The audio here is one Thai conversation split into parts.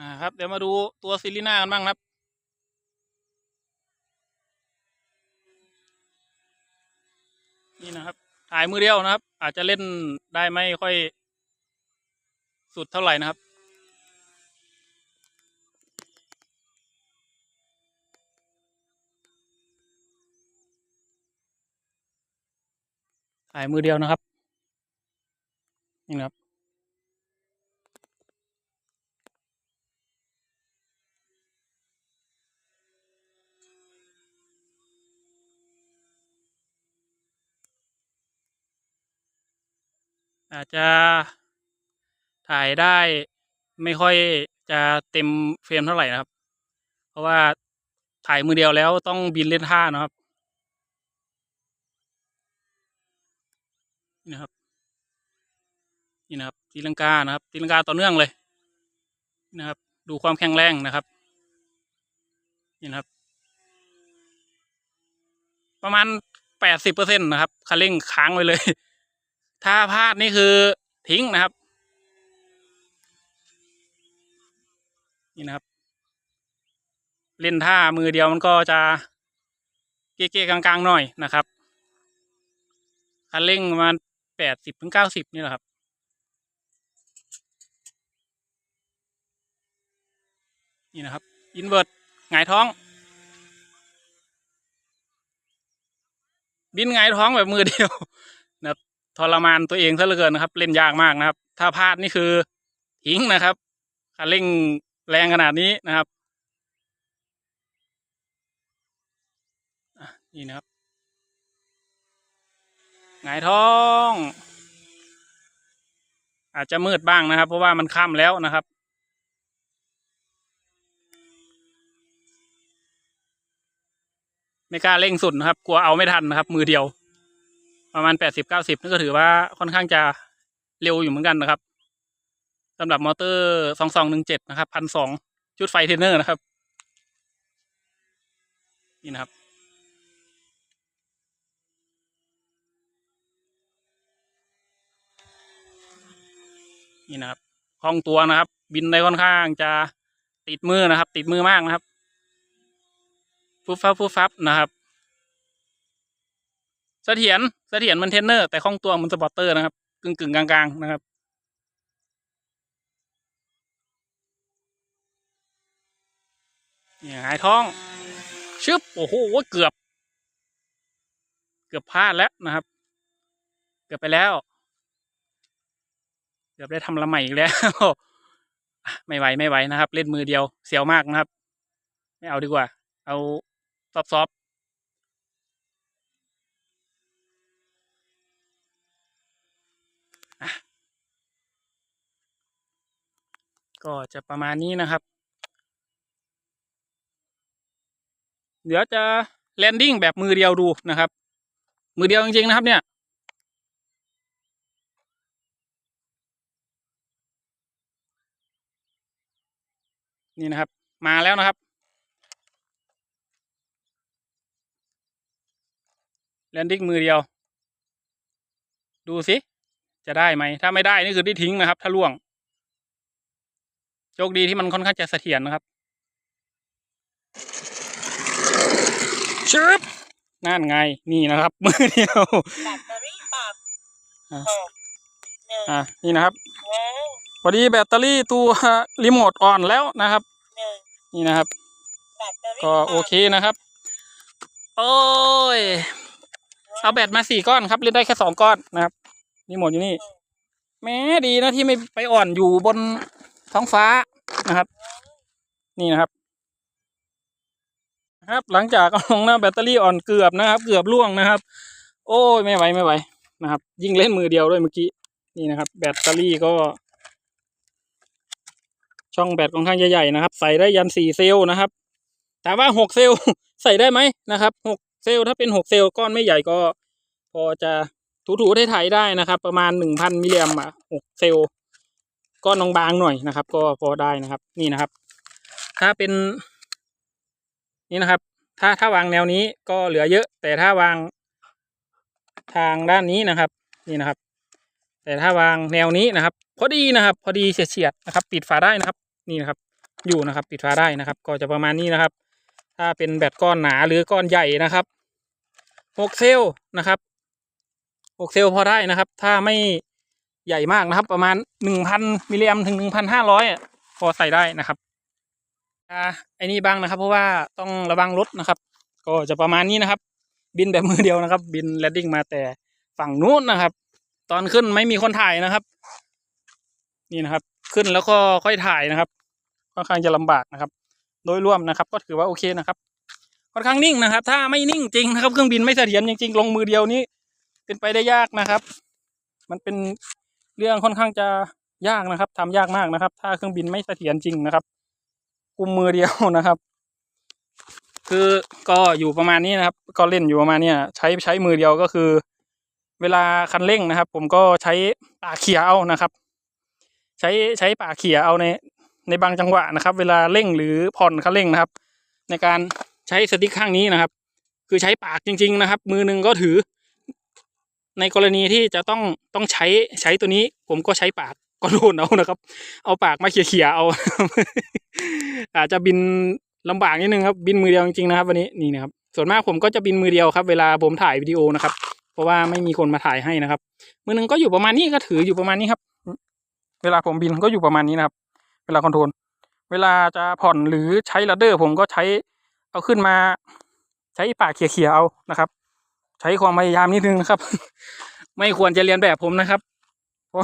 อ่าครับ เดี๋ยวมาดูตัวซิลิน่ากันบ้างครับนี่นะครับถ่ายมือเดียวนะครับ อาจจะเล่นได้ไม่ค่อย สุดเท่าไหร่นะครับ ถ่ายมือเดียวนะครับ นี่นะครับ อาจจะถ่ายได้ไม่ค่อยจะเต็มเฟรมเท่าไหร่นะครับ เพราะว่าถ่ายมือเดียวแล้วต้องบินเล่นท่านะครับนี่นะครับ นี่นะครับตีลังกานะครับตีลังกาต่อเนื่องเลยนะครับ ดูความแข็งแรงนะครับ นี่นะครับ ประมาณแปดสิบเปอร์เซ็นตนะครับคันเร่งค้างไว้เลย ถ้าพลาดนี่คือทิ้งนะครับ นี่นะครับ เล่นท่ามือเดียวมันก็จะเก๊ๆกลางๆหน่อยนะครับคันเร่งประมาณแปดสิบถึงเก้าสิบนี่แหละครับนี่นะครับอินเวอร์ตหงายท้อง บินหงายท้องแบบมือเดียว ทรมานตัวเองซะเหลือเกินนะครับ เล่นยากมากนะครับ ถ้าพลาดนี่คือทิ้งนะครับคันเร่งแรงขนาดนี้นะครับนี่นะครับหงายท้อง อาจจะมืดบ้างนะครับ เพราะว่ามันค่ำแล้วนะครับไม่กล้าเร่งสุดนะครับ กลัวเอาไม่ทันนะครับ มือเดียว ประมาณแปดสิบเก้าสิบนี่ก็ถือว่าค่อนข้างจะเร็วอยู่เหมือนกันนะครับสำหรับมอเตอร์สองสองหนึ่งเจ็ดนะครับพันสองชุดไฟเทนเนอร์นะครับ นี่นะครับ นี่นะครับคล่องตัวนะครับ บินได้ค่อนข้างจะติดมือนะครับ ติดมือมากนะครับฟุบฟับฟุบฟับนะครับ เสถียรเสถียรมันเทนเนอร์ แต่คล่องตัวมันสปอร์เตอร์นะครับ กึ่งกึ่งกลางๆนะครับนี่หายท้อง ชึบ โอ้โหเกือบ เกือบพลาดแล้วนะครับ เกือบไปแล้ว เกือบได้ทำละใหม่อีกแล้วไม่ไหวไม่ไหวนะครับ เล่นมือเดียวเสียวมากนะครับ ไม่เอาดีกว่า เอาซอฟซอฟ ก็จะประมาณนี้นะครับ เดี๋ยวจะแลนดิ้งแบบมือเดียวดูนะครับ มือเดียวจริงๆนะครับเนี่ยนี่นะครับ มาแล้วนะครับ แลนดิ้งมือเดียว ดูสิ จะได้ไหม ถ้าไม่ได้นี่คือที่ทิ้งนะครับ ถ้าล่วง โชคดีที่มันค่อนข้างจะเสถียรนะครับชึบนั่นไงนี่นะครับ มือเดียวแบตเตอรี่ปรับอะหกหนึ่งอะนี่นะครับหนึ่งพอดีแบตเตอรี่ตัวรีโมทอ่อนแล้วนะครับหนึ่งนี่นะครับแบตเตอรี่ก็โอเคนะครับ โอ้ยเอาแบตมาสี่ก้อนครับเล่นได้แค่สองก้อนนะครับรีโมทอยู่นี่แม้ดีนะที่ไม่ไปอ่อนอยู่บนท้องฟ้า นะครับ นี่นะครับ ครับ หลังจากเอาลงนะแบตเตอรี่อ่อนเกือบนะครับ เกือบล่วงนะครับ โอ้ยไม่ไหวไม่ไหวนะครับ ยิ่งเล่นมือเดียวด้วยเมื่อกี้นี่นะครับ แบตเตอรี่ก็ ช่องแบตค่อนข้างใหญ่ๆนะครับ ใส่ได้ยันสี่เซลล์นะครับถามว่าหกเซลล์ใส่ได้ไหมนะครับหกเซลล์ถ้าเป็นหกเซลล์ก้อนไม่ใหญ่ก็ พอจะถูๆไถ่ๆได้นะครับ ประมาณหนึ่งพันมิลลิแอมป์หกเซล ล์ก้อนบางหน่อยนะครับ ก็พอได้นะครับ นี่นะครับ ถ้าเป็นนี่นะครับ ถ้าถ้าวางแนวนี้ก็เหลือเยอะ แต่ถ้าวางทางด้านนี้นะครับ นี่นะครับ แต่ถ้าวางแนวนี้นะครับ พอดีนะครับ พอดีเฉียดๆนะครับ ปิดฝาได้นะครับ นี่นะครับ อยู่นะครับ ปิดฝาได้นะครับ ก็จะประมาณนี้นะครับ ถ้าเป็นแบตก้อนหนาหรือก้อนใหญ่นะครับหกเซลล์นะครับหกเซลล์พอได้นะครับ ถ้าไม่ ใหญ่มากนะครับ ประมาณหนึ่งพันมิลลิแอมถึงหนึ่งพันห้าร้อยพอใส่ได้นะครับอ่าไอ้นี่บ้างนะครับ เพราะว่าต้องระวังรถนะครับ ก็จะประมาณนี้นะครับ บินแบบมือเดียวนะครับ บินแลนดิ้งมาแต่ฝั่งนู้นนะครับ ตอนขึ้นไม่มีคนถ่ายนะครับ นี่นะครับ ขึ้นแล้วก็ค่อยถ่ายนะครับค่อนข้างจะลำบากนะครับ โดยรวมนะครับ ก็ถือว่าโอเคนะครับค่อนข้างนิ่งนะครับ ถ้าไม่นิ่งจริงนะครับ เครื่องบินไม่เสถียรจริงๆลงมือเดียวนี้เป็นไปได้ยากนะครับ มันเป็น เรื่องค่อนข้างจะยากนะครับทำยากมากนะครับ ถ้าเครื่องบินไม่เสถียรจริงนะครับกุมมือเดียวนะครับ คือก็อยู่ประมาณนี้นะครับ ก็เล่นอยู่ประมาณเนี้ยใช้ใช้มือเดียวก็คือ เวลาคันเร่งนะครับ ผมก็ใช้ปากเขี่ยเอานะครับ ใช้ใช้ปากเขี่ยเอาในในบางจังหวะนะครับ เวลาเร่งหรือผ่อนคันเร่งนะครับ ในการใช้สติ๊กข้างนี้นะครับ คือใช้ปากจริง ๆ นะครับ มือหนึ่งก็ถือ ในกรณีที่จะต้องต้องใช้ใช้ตัวนี้ ผมก็ใช้ปากก็โดนเอานะครับ เอาปากมาเขี่ยๆเอา อาจจะบินลำบากนิดนึงครับ บินมือเดียวจริงๆนะครับ วันนี้นี่นะครับ ส่วนมากผมก็จะบินมือเดียวครับ เวลาผมถ่ายวิดีโอนะครับ เพราะว่าไม่มีคนมาถ่ายให้นะครับ มือหนึ่งก็อยู่ประมาณนี้ก็ถืออยู่ประมาณนี้ครับ เวลาผมบินก็อยู่ประมาณนี้นะครับ เวลาคอนโทรลเวลาจะผ่อนหรือใช้ลัดเดอร์ ผมก็ใช้เอาขึ้นมา ใช้ปากเขี่ยๆเอานะครับ ใช้ความพยายามนิดนึงนะครับ ไม่ควรจะเรียนแบบผมนะครับเพราะ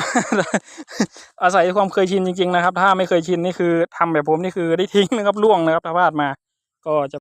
อาศัยความเคยชินจริง ๆ นะครับ ถ้าไม่เคยชินนี่คือทำแบบผมนี่คือได้ทิ้งนะครับล่วงนะครับถ้าพลาดมาก็จะ